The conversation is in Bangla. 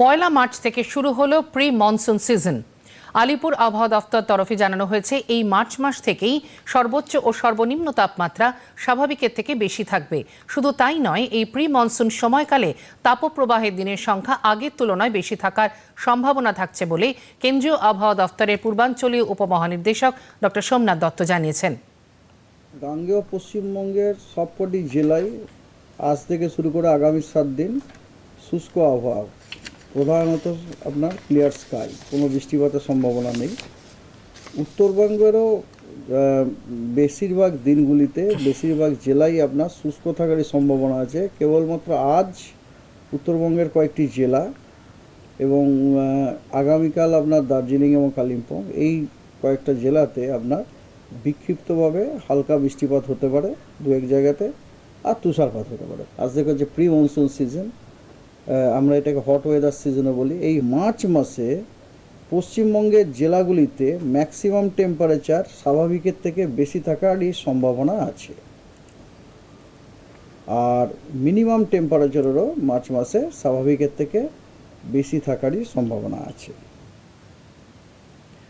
পয়লা মার্চ থেকে শুরু হলো প্রি মনসুন সিজন। আলিপুর আবহাওয়া দফতর তরফে জানানো হয়েছে, এই মার্চ মাস থেকেই সর্বোচ্চ ও সর্বনিম্ন তাপমাত্রা স্বাভাবিকের থেকে বেশি থাকবে। শুধু তাই নয়, এই প্রি মনসুন সময়কালে তাপপ্রবাহের দিনের সংখ্যা আগের তুলনায় বেশি থাকার সম্ভাবনা থাকছে বলে কেন্দ্রীয় আবহাওয়া দফতরের পূর্বাঞ্চলীয় উপমহানির্দেশক ডক্টর সোমনাথ দত্ত জানিয়েছেন। গাঙ্গেয় পশ্চিমবঙ্গের সবকটি জেলায় আজ থেকে শুরু করে আগামী সাত দিন শুষ্ক আবহাওয়া। প্রধানত আপনার ক্লিয়ার স্কাই কোনো বৃষ্টিপাতের সম্ভাবনা নেই। উত্তরবঙ্গেরও বেশিরভাগ দিনগুলিতে, বেশিরভাগ জেলায় আপনার শুষ্ক থাকারই সম্ভাবনা আছে। কেবলমাত্র আজ উত্তরবঙ্গের কয়েকটি জেলা এবং আগামীকাল আপনার দার্জিলিং এবং কালিম্পং, এই কয়েকটা জেলাতে আপনার বিক্ষিপ্তভাবে হালকা বৃষ্টিপাত হতে পারে দু এক জায়গাতে, আর তুষারপাত হতে পারে। আজ দেখো যে প্রি মনসুন সিজন আমরা এটাকে হট ওয়েদার সিজনও বলি। এই মার্চ মাসে পশ্চিমবঙ্গের জেলাগুলিতে ম্যাক্সিমাম টেম্পারেচার স্বাভাবিকের থেকে বেশি থাকারই সম্ভাবনা আছে। আর মিনিমাম টেম্পারেচারেরও মার্চ মাসে স্বাভাবিকের থেকে বেশি থাকারই সম্ভাবনা আছে।